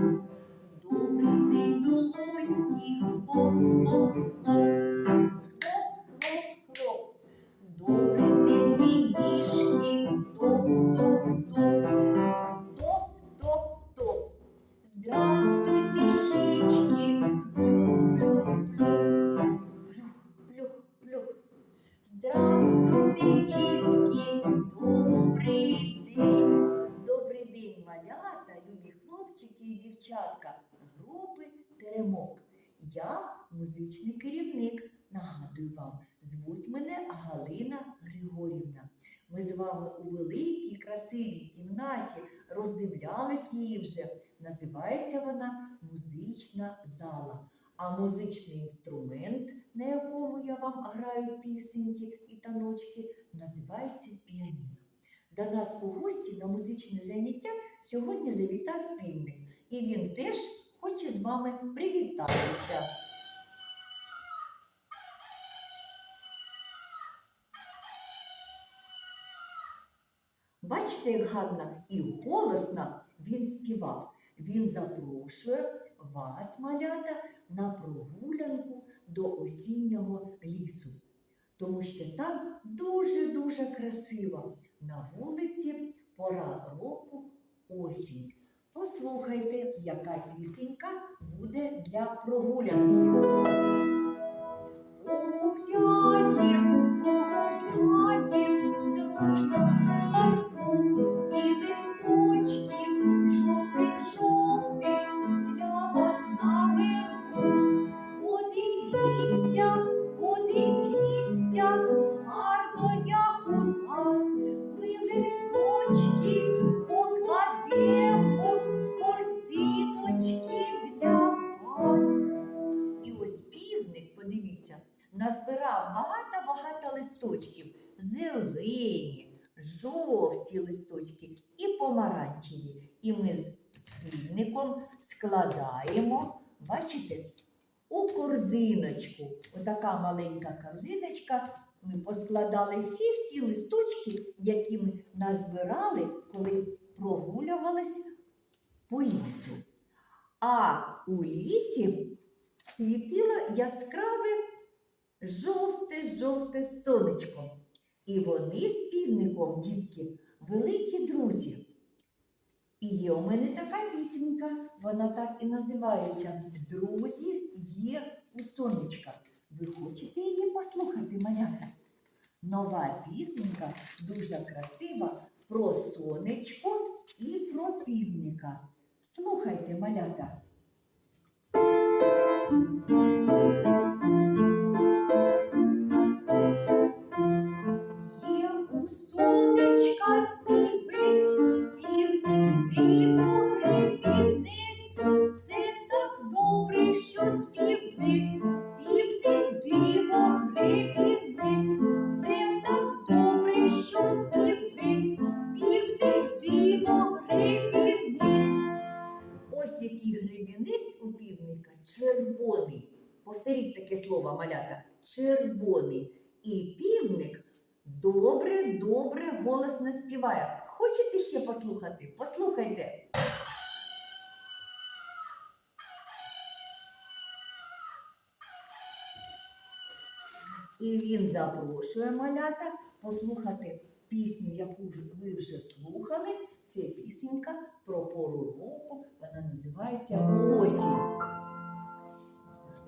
Добрий день, долоньки, хлоп, хлоп, хлоп. Малята, любі хлопчики і дівчатка групи Теремок. Я музичний керівник. Нагадую вам, звуть мене Галина Григорівна. Ми з вами у великій красивій кімнаті роздивлялись її вже. Називається вона музична зала. А музичний інструмент, на якому я вам граю пісеньки і таночки, називається піаніно. До нас у гості на музичне заняття сьогодні завітав півник, і він теж хоче з вами привітатися. Бачите, як гарно і голосно він співав. Він запрошує вас, малята, на прогулянку до осіннього лісу, тому що там дуже-дуже красиво. На вулиці пора року осінь. Послухайте, яка пісенька буде для прогулянки. Багато-багато листочків. Зелені, жовті листочки і помаранчеві. І ми з півником складаємо, бачите, у корзиночку. Отака маленька корзиночка. Ми поскладали всі-всі листочки, які ми назбирали, коли прогулювались по лісу. А у лісі світило яскраве жовте-жовте сонечко. І вони з півником, дітки, великі друзі. І є у мене така пісенька, вона так і називається Друзі є у сонечка. Ви хочете її послухати, малята? Нова пісенька дуже красива про сонечко і про півника. Слухайте, малята. Червоний. Повторіть таке слово, малята. Червоний. І півник добре, добре голосно співає. Хочете ще послухати? Послухайте. І він запрошує малята послухати пісню, яку ви вже слухали. Це пісенька про пору року. Вона називається Осінь.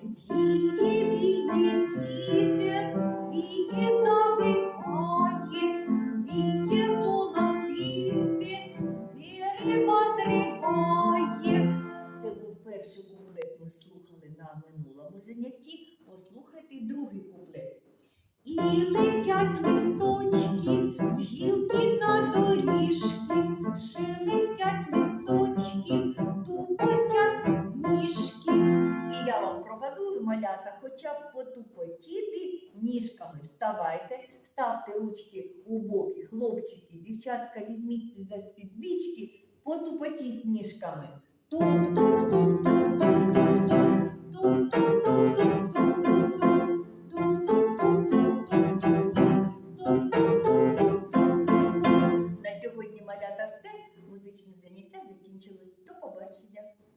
Віє, віє, вітер, віє, завиває, листя золотисте, з. Це був перший куплет, ми слухали на минулому занятті. Послухайте другий куплет. І летять Пропадую малята, хоча б потупотіти ніжками. Вставайте, ставте ручки у боки, хлопчики, дівчатка, візьміться за спіднички, потупотіть ніжками. Туп-туп-туп-туп-туп-туп-туп, туп-туп-туп-туп-туп.